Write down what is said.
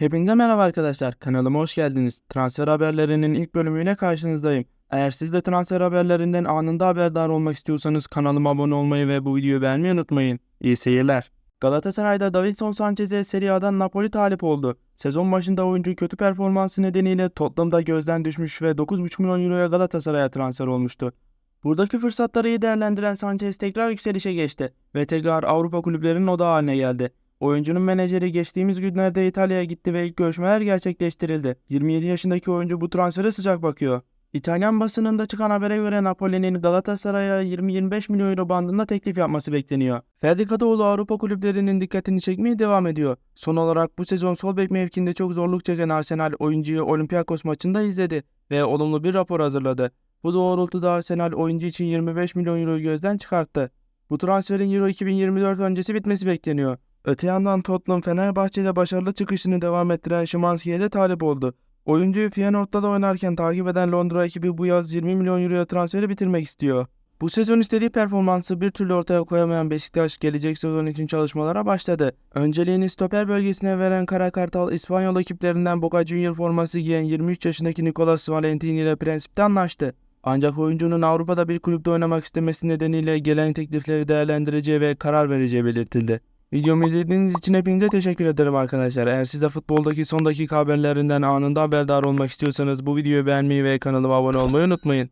Hepinize merhaba arkadaşlar. Kanalıma hoş geldiniz. Transfer haberlerinin ilk bölümüyle karşınızdayım. Eğer siz de transfer haberlerinden anında haberdar olmak istiyorsanız kanalıma abone olmayı ve bu videoyu beğenmeyi unutmayın. İyi seyirler. Galatasaray'da Davinson Sanchez'e Serie A'dan Napoli talip oldu. Sezon başında oyuncu kötü performansı nedeniyle Tottenham'da gözden düşmüş ve 9,5 milyon euroya Galatasaray'a transfer olmuştu. Buradaki fırsatları iyi değerlendiren Sanchez tekrar yükselişe geçti ve tekrar Avrupa kulüplerinin odağı haline geldi. Oyuncunun menajeri geçtiğimiz günlerde İtalya'ya gitti ve ilk görüşmeler gerçekleştirildi. 27 yaşındaki oyuncu bu transfere sıcak bakıyor. İtalyan basınında çıkan habere göre Napoli'nin Galatasaray'a 20-25 milyon euro bandında teklif yapması bekleniyor. Ferdi Kadıoğlu Avrupa kulüplerinin dikkatini çekmeye devam ediyor. Son olarak bu sezon sol bek mevkinde çok zorluk çeken Arsenal oyuncuyu Olympiakos maçında izledi ve olumlu bir rapor hazırladı. Bu doğrultuda Arsenal oyuncu için 25 milyon euroyu gözden çıkarttı. Bu transferin Euro 2024 öncesi bitmesi bekleniyor. Öte yandan Tottenham Fenerbahçe'de başarılı çıkışını devam ettiren Szymanski'ye de talip oldu. Oyuncuyu Feyenoord'da da oynarken takip eden Londra ekibi bu yaz 20 milyon euroya transferi bitirmek istiyor. Bu sezon istediği performansı bir türlü ortaya koyamayan Beşiktaş gelecek sezon için çalışmalara başladı. Önceliğini stoper bölgesine veren Kara Kartal İspanyol ekiplerinden Boca Junior forması giyen 23 yaşındaki Nicolas Valentini ile prensipte anlaştı. Ancak oyuncunun Avrupa'da bir kulüpte oynamak istemesi nedeniyle gelen teklifleri değerlendireceği ve karar vereceği belirtildi. Videomu izlediğiniz için hepinize teşekkür ederim arkadaşlar. Eğer siz de futboldaki son dakika haberlerinden anında haberdar olmak istiyorsanız bu videoyu beğenmeyi ve kanalıma abone olmayı unutmayın.